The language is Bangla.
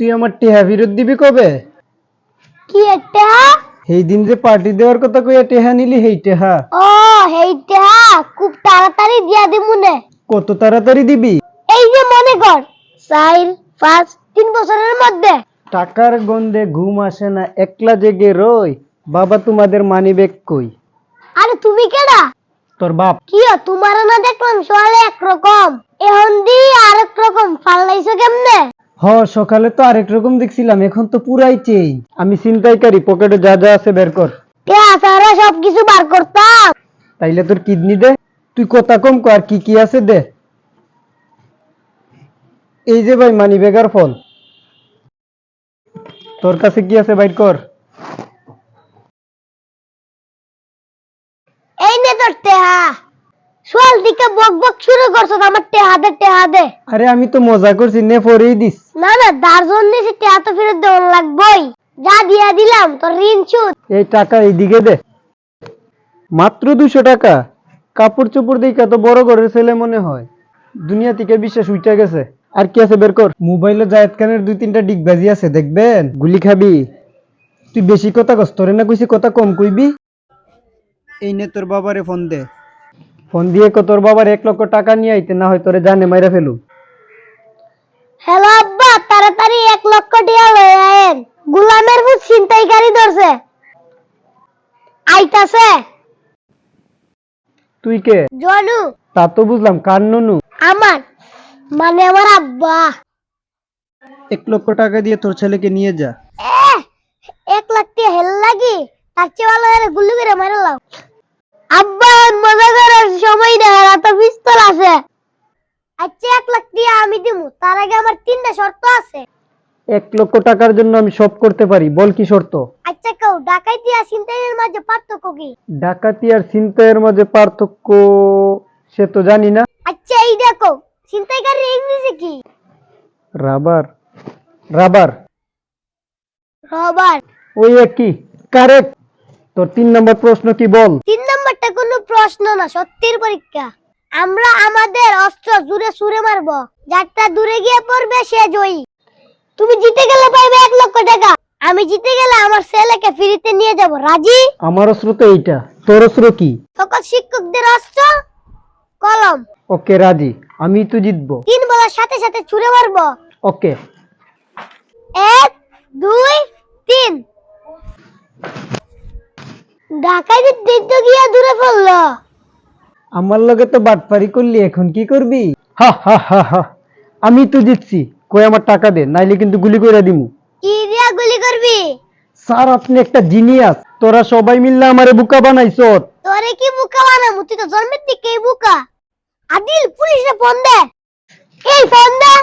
তুই আমার টেহা ফেরত দিবি কবে? কি একটা সেই দিন যে পার্টি দেওয়ার কথা কইয়া টেহা নিলি সেই টেহা। ও হেইটা খুব তাড়াতাড়ি দিয়া দিমুনে কত তাড়াতাড়ি দিবি? এই যে মনে কর চার পাঁচ তিন বছরের মধ্যে। টাকার গন্ধে ঘুম আসে না একলা জেগে রই। বাবা তোমাদের মানি ব্যাগ কই? আরে তুমি কেডা? তোর বাপ। কি তোমার না দেখলাম সকালে একরকম। এখন দি আরেক রকম ফাল্লাইছো কেমনে? হ সকালে তো আরেক রকম দেখছিলাম এখন তো পুরাই চেঞ্জ আমি চিন্তাইকারী পকেটে যা যা আছে বের কর। কে আসারা সবকিছু বার করতাম তাইলে তোর কিডনি দে। তুই কথা কম কর কি কি আছে দে। এই যে ভাই মানি বেগার ফল। তোর কাছে কি আছে বাইর কর। এই নে তোর টেহা। সোয়াল দিকে বক বক শুরু করছ আমার টেহা দে টেহা দে। আরে আমি তো মজা করছি নে পরেই দিস। না না টেহা তো ফেরত দেওয়ার লাগবই। যা দিয়া দিলাম তোর ঋণ সুদ এই টাকা এইদিকে দে। মাত্র দুশো টাকা। কাপড় চোপড় দেখে তো বড় ঘরের ছেলে মনে হয়। দুনিয়া থেকে বিশ্বাস উঠে গেছে। আর কি আছে বের কর। মোবাইলে জায়েদ খানের দুই তিনটা ডিগবাজি আছে দেখবেন? গুলি খাবি। তুই বেশি কথা কস তোরে না কইছি কথা কম কইবি? এই নে তোর বাবারে ফোন দে। ফোন দিয়ে কো তোর বাবার এক লক্ষ টাকা নিয়ে আইতে না হয় তোরে জানে মাইরা ফেলু। হ্যালো আব্বা তাড়াতাড়ি এক লক্ষ টিয়া লয়ে আয়েন। গুলামের ভূত ছিনতাইকারী ধরছে। আইতাছে। তুই কে? জনু। তা তো বুঝলাম কার ননু? আমার। মানে আমার আব্বা। এক লক্ষ টাকা দিয়ে তোর ছেলেকে নিয়ে যা। এক লাখ টিয়া হেল লাগি। তার চেয়ে ভালো গুলি করে মারে লাও আব্বা মজা করার সময় না এত পিস্তল আছে আচ্ছা এক লাখ টিয়া আমি দিমু। তার আগে আমার তিনটা শর্ত আছে। এক লক্ষ টাকার জন্য আমি সব করতে পারি বল কি শর্ত? আচ্ছা কেউ ডাকাইতি আর ছিনতাইয়ের মাঝে পার্থক্য কি? ডাকাতি আর ছিনতাইয়ের মাঝে পার্থক্য সে তো জানি না। আচ্ছা এই দেখো ছিনতাইকারী ইংরেজি কি? Rubber rubber. রবার। ওই একই কারেক্ট। তোর তিন নম্বর প্রশ্ন কি বল? তিন নম্বরটা কোনো প্রশ্ন না সত্যির পরীক্ষা। আমরা আমাদের অস্ত্র জুড়ে সুরে মারবো। যারটা দূরে গিয়ে পড়বে সে জয়ী। তুমি জিতে গেলে পাইবে এক লক্ষ টাকা। আমি জিতে গেলে আমার ছেলেকে ফ্রিতে নিয়ে যাব। রাজি? আমার অস্ত্র তো এইটা। তোর অস্ত্র কি? সকল শিক্ষকদের অস্ত্র কলম। ওকে রাজি। আমি তো জিতবো। তিন বলার সাথে সাথে ছুড়ে মারবো। ওকে। এক দুই তিন। যে তীর্থ গিয়া দূরে পড়ল। আমার লগে তো বাটপারি করলি এখন কি করবি? হা হা হা হা। আমি তো জিতছি। কই আমার টাকা দে নাইলে কিন্তু গুলি করে দিমু। কি দিয়া গুলি করবি? স্যার আপনি একটা জিনিয়াস। তোরা সবাই মিললে আমারে বোকা বানাইছো। তোরে কি বোকা বানামু তুই তো জন্মের দিকেই বুকা। আদিল পুলিশে ফোন দে। এই ফোন দে।